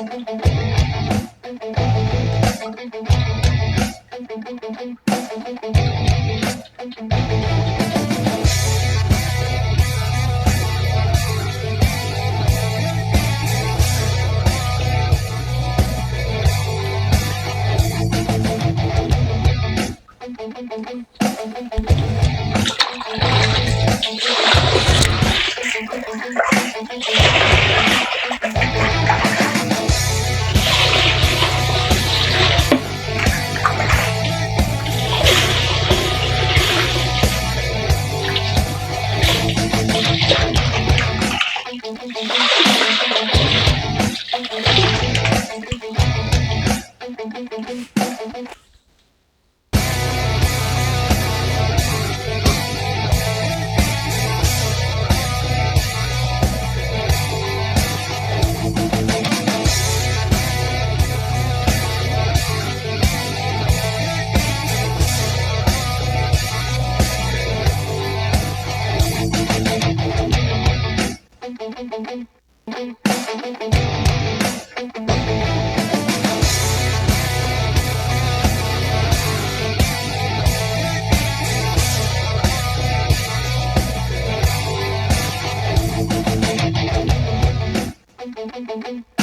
Thank you.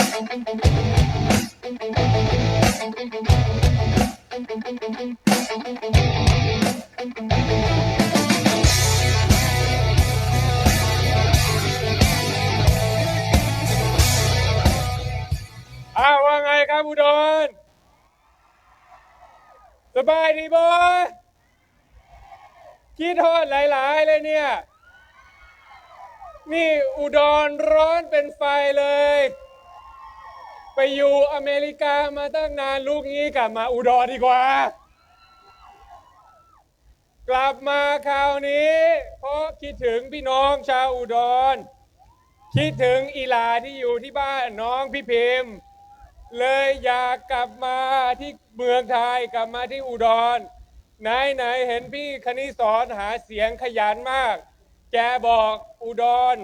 อ้าวว่าไงครับอุดรสบายดีบอยคิดทอดหลาย ๆ เลยเนี่ย นี่อุดรร้อนเป็นไฟเลย ไปอยู่อเมริกามาตั้งนานลูกนี้กลับมาอุดรดีกว่า กลับมาคราวนี้ เพราะคิดถึงพี่น้องชาวอุดร คิดถึงอีหลาที่อยู่ที่บ้านน้องพี่พิมพ์ เลยอยากกลับมาที่เมืองไทยกลับมาที่อุดร ไหนไหนเห็นพี่คณิสอนหาเสียงขยันมาก แกบอกอุดร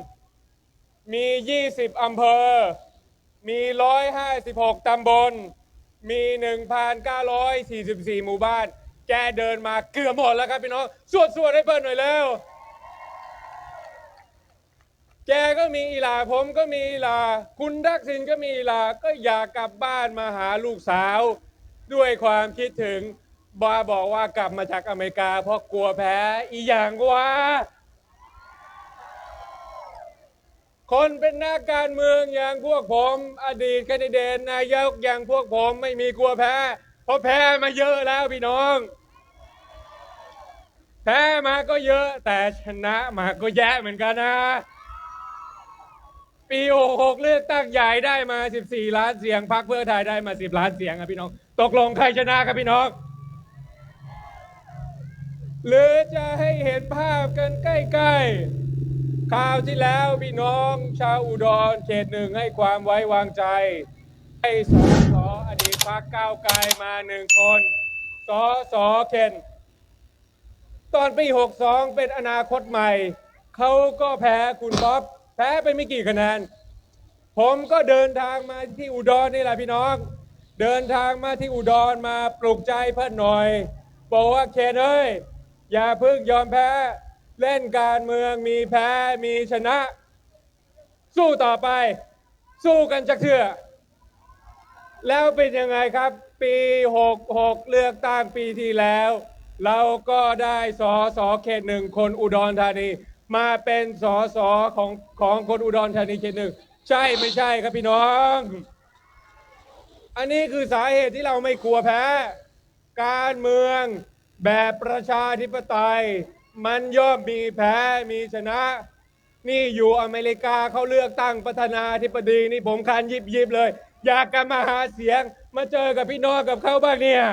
มี 20อำเภอ มี 156 ตำบล มี 1,944 หมู่บ้าน แกเดินมาเกือบหมดแล้วครับพี่น้อง สวดสวดให้เปิ้ลหน่อยแล้วแกก็มีอีลาผมก็มีอีลา คุณทักษิณก็มีอีลา ก็อยากกลับบ้านมาหาลูกสาว ด้วยความคิดถึงบาบอกว่ากลับมาจากอเมริกา เพราะกลัวแพ้อีอย่างว่า คนเป็นนักการเมืองอย่างพวกผม อดีตแคนดิเดตนายกอย่างพวกผมไม่มีกลัวแพ้ เพราะแพ้มาเยอะแล้วพี่น้อง แพ้มาก็เยอะแต่ชนะมาก็แย่เหมือนกันนะ ปี66เลือกตั้งใหญ่ได้มา 14 ล้านเสียงพรรคเพื่อไทยได้มา 10 ล้านเสียงครับพี่น้อง ตกลงใครชนะครับพี่น้องหรือจะให้เห็นภาพกันใกล้ ๆ คราวที่แล้วพี่น้องชาวอุดรเขตหนึ่งให้ความไว้วางใจ ให้สอสออดีตพรรคก้าวไกลมาหนึ่งคนสอสอเคนตอนปี 62 เป็นอนาคตใหม่ เขาก็แพ้คุณบ๊อบ แพ้ไปไม่กี่คะแนน ผมก็เดินทางมาที่อุดรนี่แหละพี่น้อง เดินทางมาที่อุดรมาปลุกใจเพื่อนหน่อย บอกว่าเคนเอ้ย อย่าเพิ่งยอมแพ้ เล่นการเมืองมีแพ้มีชนะ สู้ต่อไป สู้กันจักเถื่อ แล้วเป็นยังไงครับ ปี 66 เลือกตั้งปีที่แล้ว เราก็ได้สอสอเขตหนึ่งคนอุดรธานี มาเป็นสอสอของของคนอุดรธานีเขตหนึ่งใช่ไม่ใช่ครับพี่น้อง อันนี้คือสาเหตุที่เราไม่กลัวแพ้ การเมืองแบบประชาธิปไตย มันย่อมมีแพ้มีชนะ นี่อยู่อเมริกาเขาเลือกตั้งประธานาธิบดีนี่ผมคันยิบยิบเลย อยากกันมาหาเสียง มาเจอกับพี่น้องกับเขาบ้างเนี่ย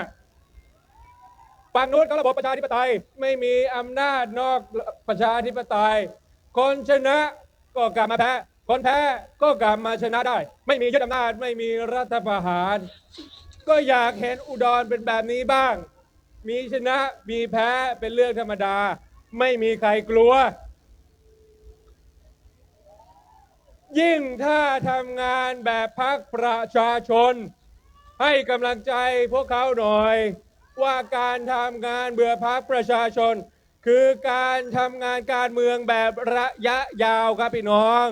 ฝั่งนู้นเขาระบบประชาธิปไตยไม่มีอำนาจนอกประชาธิปไตย คนชนะก็กลับมาแพ้คนแพ้ก็กลับมาชนะได้ ไม่มียึดอำนาจไม่มีรัฐประหาร ก็อยากเห็นอุดรเป็นแบบนี้บ้าง มีชนะมีแพ้เป็นเรื่องธรรมดา ไม่มีใครกลัว ยิ่งถ้าทำงานแบบพักประชาชน ให้กำลังใจพวกเขาหน่อย ว่าการทำงานเบื่อพักประชาชน คือการทำงานการเมืองแบบระยะยาวครับพี่น้อง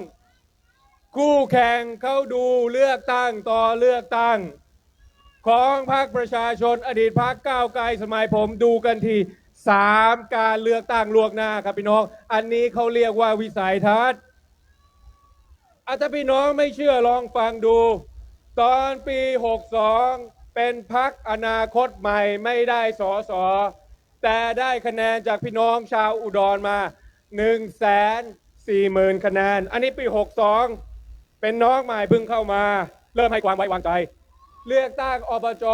คู่แข่งเขาดูเลือกตั้งต่อเลือกตั้ง ของพรรคประชาชนอดีตพรรคก้าวไกลสมัยผมดูกันที สามการเลือกตั้งล่วงหน้าครับพี่น้อง อันนี้เขาเรียกว่าวิสัยทัศน์อาถ้าพี่น้องไม่เชื่อลองฟังดู ตอนปี 62 เป็นพักอนาคตใหม่ไม่ได้สอสอแต่ได้คะแนนจากพี่น้องชาวอุดรมา 1 4 0 0 0 0 คะแนน อันนี้ปี 62 เป็นน้องใหม่เพิ่งเข้ามา เริ่มให้ความไว้วางใจ เลือกตั้งอบจ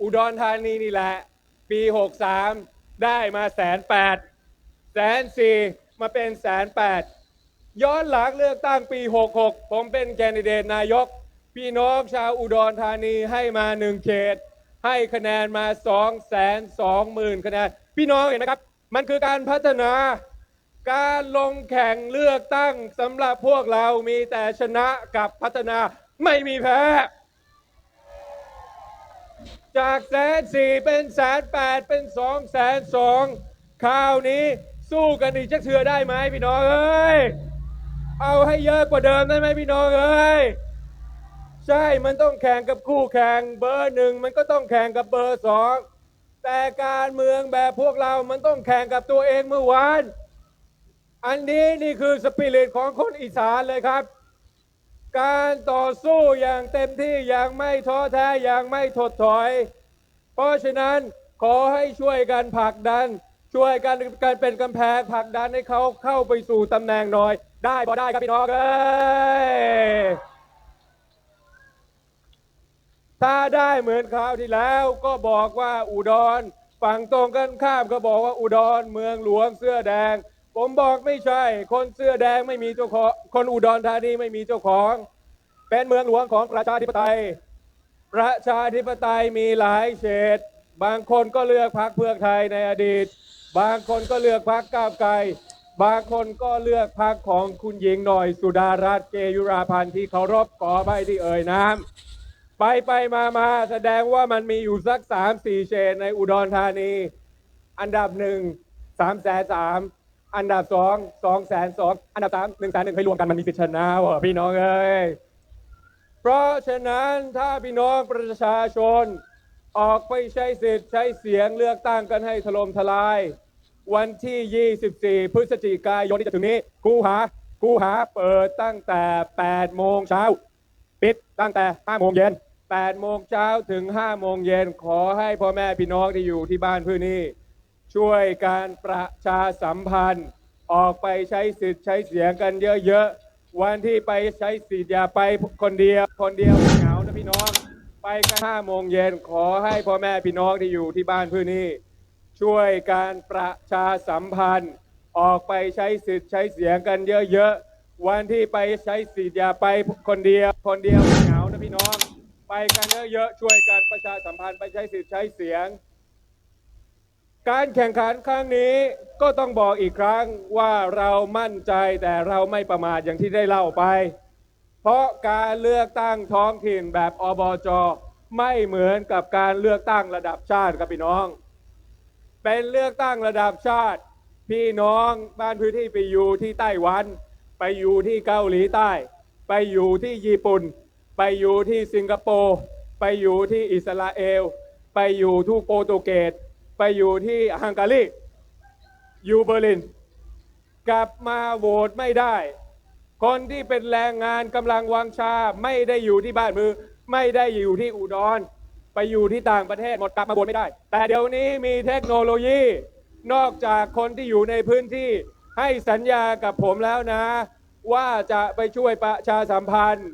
อุดรธานีนี่แหละ ปี 63 ได้มาแสนแปดแสนสี่มาเป็นแสนแปดย้อนหลังเลือกตั้งปี 66 ผมเป็นแคนดิเดตนายก พี่น้องชาวอุดรธานีให้มาหนึ่งเขต ให้คะแนนมา2 2 0 0 0 0คะแนน พี่น้องเห็นไหมครับ มันคือการพัฒนา การลงแข่งเลือกตั้งสำหรับพวกเรามีแต่ชนะกับพัฒนาไม่มีแพ้ จากแสนสี่เป็นแสนแปดเป็นสองแสนสองคราวนี้สู้กันอีกจักเทือได้ไหมพี่น้องเอ้ยเอาให้เยอะกว่าเดิมได้ไหมพี่น้องเอ้ยใช่มันต้องแข่งกับคู่แข่งเบอร์หนึ่งมันก็ต้องแข่งกับเบอร์สองแต่การเมืองแบบพวกเรามันต้องแข่งกับตัวเองเมื่อวาน อันนี้นี่คือสปิริตของคนอีสานเลยครับ การต่อสู้อย่างเต็มที่อย่างไม่ท้อแท้อย่างไม่ถดถอย เพราะฉะนั้นขอให้ช่วยกันผลักดัน ช่วยกันการเป็นกำแพงผลักดันให้เขาเข้าไปสู่ตำแหน่งหน่อย ได้พอได้ครับพี่น้องเอ้ยถ้าได้เหมือนคราวที่แล้วก็บอกว่าอุดรฝั่งตรงกันข้ามก็บอกว่าอุดรเมืองหลวงเสื้อแดง ผมบอกไม่ใช่ คนเสื้อแดงไม่มีเจ้าของ คนอุดรธานีไม่มีเจ้าของ เป็นเมืองหลวงของประชาธิปไตย ประชาธิปไตยมีหลายเฉดบางคนก็เลือกพรรคเพื่อไทยในอดีต บางคนก็เลือกพรรคก้าวไกลบางคนก็เลือกพรรคของคุณหญิงหน่อยสุดารัตน์เกยุราพันธ์ที่เคารพขอไปที่เอ่ยน้ำไปไปมามาแสดงว่ามันมีอยู่สักสามสี่เฉดในอุดรธานี อันดับหนึ่งสามแสนสาม อันดับสองสองแสนสองอันดับสามหนึ่งแสนหนึ่งให้รวมกันมันมีสิทธิชนะวะพี่น้องเอ้ยเพราะฉะนั้นถ้าพี่น้องประชาชน ออกไปใช้สิทธิ์ใช้เสียงเลือกตั้งกันให้ถล่มทลาย วันที่ 24 พฤศจิกายนที่จะถึงนี้คูหาคูหาเปิดตั้งแต่ 8 โมงเช้า ปิดตั้งแต่ 5 โมงเย็น 8 โมงเช้าถึง 5 โมงเย็นขอให้พ่อแม่พี่น้องที่อยู่ที่บ้านพื้นนี้ ช่วยการประชาสัมพันธ์ ออกไปใช้สิทธิ์ใช้เสียงกันเยอะๆ วันที่ไปใช้สิทธิ์อย่าไปคนเดียว คนเดียวเหงานะพี่น้อง ไปกันห้าโมงเย็นขอให้พ่อแม่พี่น้องที่อยู่ที่บ้านพื้นนี้ช่วยการประชาสัมพันธ์ ออกไปใช้สิทธิ์ใช้เสียงกันเยอะๆ วันที่ไปใช้สิทธิ์อย่าไปคนเดียว คนเดียวเหงานะพี่น้อง ไปกันเยอะๆช่วยการประชาสัมพันธ์ไปใช้สิทธิ์ใช้เสียง การแข่งขันครั้งนี้ก็ต้องบอกอีกครั้งว่าเรามั่นใจแต่เราไม่ประมาทอย่างที่ได้เล่าไป เพราะการเลือกตั้งท้องถิ่นแบบอบจไม่เหมือนกับการเลือกตั้งระดับชาติครับพี่น้อง เป็นเลือกตั้งระดับชาติ พี่น้องบ้านพื้นที่ไปอยู่ที่ไต้หวัน ไปอยู่ที่เกาหลีใต้ ไปอยู่ที่ญี่ปุ่น ไปอยู่ที่สิงคโปร์ไปอยู่ที่อิสราเอล ไปอยู่ที่โปรตุเกส ไปอยู่ที่ฮังการีอยู่เบอร์ลิน กลับมาโหวตไม่ได้ คนที่เป็นแรงงานกำลังวังชาไม่ได้อยู่ที่บ้านมือ ไม่ได้อยู่ที่อุดร ไปอยู่ที่ต่างประเทศหมดกลับมาโหวตไม่ได้ แต่เดี๋ยวนี้มีเทคโนโลยี นอกจากคนที่อยู่ในพื้นที่ให้สัญญากับผมแล้วนะ ว่าจะไปช่วยประชาสัมพันธ์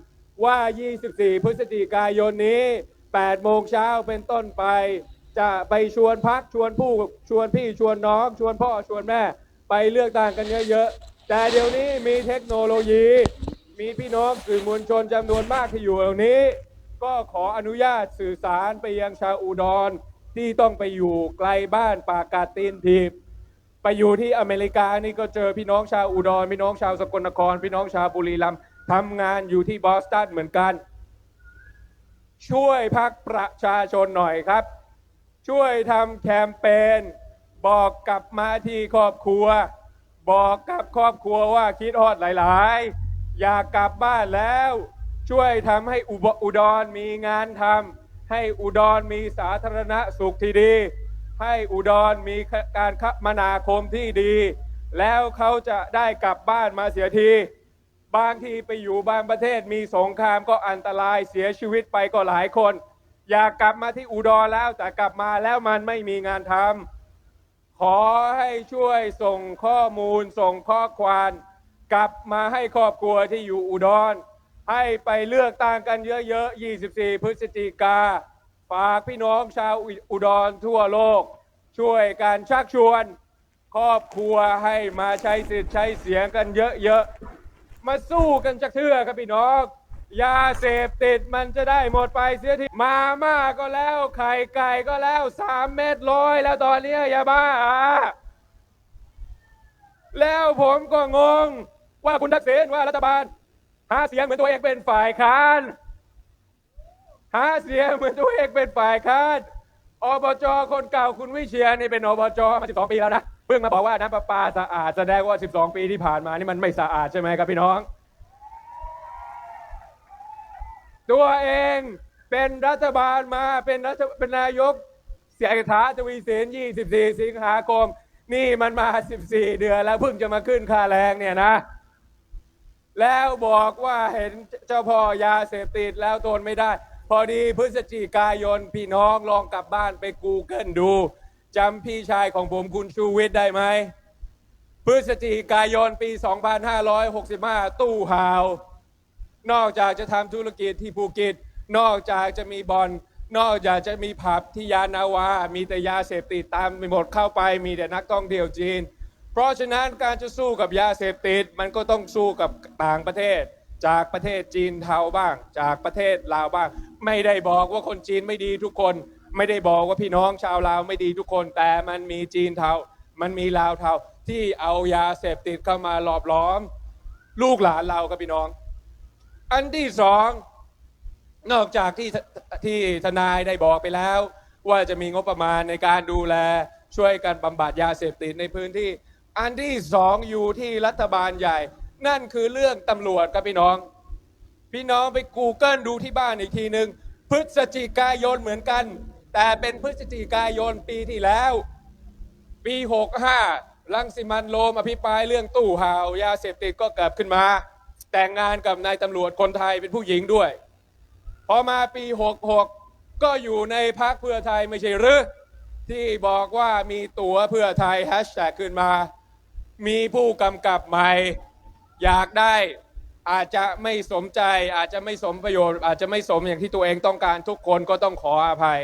ว่า 24 พฤศจิกายนนี้ 8 โมงเช้าเป็นต้นไป จะไปชวนพักชวนผู้ชวนพี่ชวนน้อง ชวนพ่อชวนแม่ไปเลือกตั้งกันเยอะๆแต่เดี๋ยวนี้มีเทคโนโลยี มีพี่น้องสื่อมวลชนจำนวนมากที่อยู่เหล่านี้ ก็ขออนุญาตสื่อสารไปยังชาวอุดรที่ต้องไปอยู่ไกลบ้านปากกาตีนถีบไปอยู่ที่อเมริกานี่ก็เจอพี่น้องชาวอุดรพี่น้องชาวสกลนคร พี่น้องชาวบุรีรัมย์ทำงานอยู่ที่บอสตันเหมือนกัน ช่วยพักประชาชนหน่อยครับ ช่วยทำแคมเปญบอกกลับมาที่ครอบครัว บอกกับครอบครัวว่าคิดฮอดหลายๆ อยากกลับบ้านแล้ว ช่วยทำให้อุบอุดรมีงานทำให้อุดรมีสาธารณสุขที่ดี ให้อุดรมีการคมนาคมที่ดี แล้วเขาจะได้กลับบ้านมาเสียทีบางทีไปอยู่บางประเทศมีสงครามก็อันตรายเสียชีวิตไปก็หลายคน อยากกลับมาที่อุดรแล้วแต่กลับมาแล้วมันไม่มีงานทำขอให้ช่วยส่งข้อมูลส่งข้อความกลับมาให้ครอบครัวที่อยู่อุดร ให้ไปเลือกตั้งกันเยอะๆ 24 พฤศจิกา ฝากพี่น้องชาวอุดรทั่วโลก ช่วยการชักชวน ครอบครัวให้มาใช้สิทธิ์ใช้เสียงกันเยอะๆ มาสู้กันจากเทื่อครับพี่น้อง ยาเสพติดมันจะได้หมดไปเสียทีมาม่าก็แล้วไข่ไก่ก็แล้วสามเม็ดร้อยแล้วตอนนี้ยยาบ้า แล้วผมก็งง ว่าคุณทักษิณว่ารัฐบาล หาเสียงเหมือนตัวเองเป็นฝ่ายค้าน หาเสียงเหมือนตัวเองเป็นฝ่ายค้านอบจคนเก่าคุณวิเชียรนี่เป็นอบจมา 12 ปีแล้วนะ เพิ่งมาบอกว่าน้ำประปาสะอาดแสดงว่า 12 ปีที่ผ่านมานี่มันไม่สะอาดใช่ไหมครับพี่น้อง ตัวเองเป็นรัฐบาลมาเป็นรัฐเป็นนายก เสียถาทวีสิน24 สิงหาคม นี่มันมา 14 เดือนแล้วเพิ่งจะมาขึ้นค่าแรงเนี่ยนะ แล้วบอกว่าเห็นเจ้าพ่อยาเสพติดแล้วทนไม่ได้ พอดีพฤศจิกายนพี่น้องลองกลับบ้านไป Google ดูจำพี่ชายของผมคุณชูวิทย์ได้ไหมพฤศจิกายนปี 2565 ตู้ห่าว นอกจากจะทำธุรกิจที่ภูเก็ต นอกจากจะมีบอลนอกจากจะมีผับที่ยานาวา มีแต่ยาเสพติดตามไปหมดเข้าไป มีแต่นักท่องเที่ยวจีน เพราะฉะนั้นการจะสู้กับยาเสพติดมันก็ต้องสู้กับต่างประเทศ จากประเทศจีนเทาบ้าง จากประเทศลาวบ้าง ไม่ได้บอกว่าคนจีนไม่ดีทุกคน ไม่ได้บอกว่าพี่น้องชาวลาวไม่ดีทุกคน แต่มันมีจีนเทา มันมีลาวเทาที่เอายาเสพติดเข้ามาหลอบล้อม ลูกหลานเรากับพี่น้อง อันที่สองนอกจากที่ที่ทนายได้บอกไปแล้ว ว่าจะมีงบประมาณในการดูแลช่วยกันบำบัดยาเสพติดในพื้นที่ อันที่สองอยู่ที่รัฐบาลใหญ่ นั่นคือเรื่องตำรวจครับพี่น้อง พี่น้องไป Google ดูที่บ้านอีกทีหนึ่งพฤศจิกายนเหมือนกัน แต่เป็นพฤศจิกายนปีที่แล้ว ปี65ลังสิมันโรมอภิปรายเรื่องตู้ห่าวยาเสพติดก็เกิดขึ้นมา แต่งงานกับนายตำรวจคนไทยเป็นผู้หญิงด้วย พอมาปี 66 ก็อยู่ในพักเพื่อไทยไม่ใช่หรือที่บอกว่ามีตั๋วเพื่อไทยแฮชแท็กขึ้นมา มีผู้กำกับใหม่ อยากได้อาจจะไม่สมใจอาจจะไม่สมประโยชน์ อาจจะไม่สมอย่างที่ตัวเองต้องการทุกคนก็ต้องขออภัย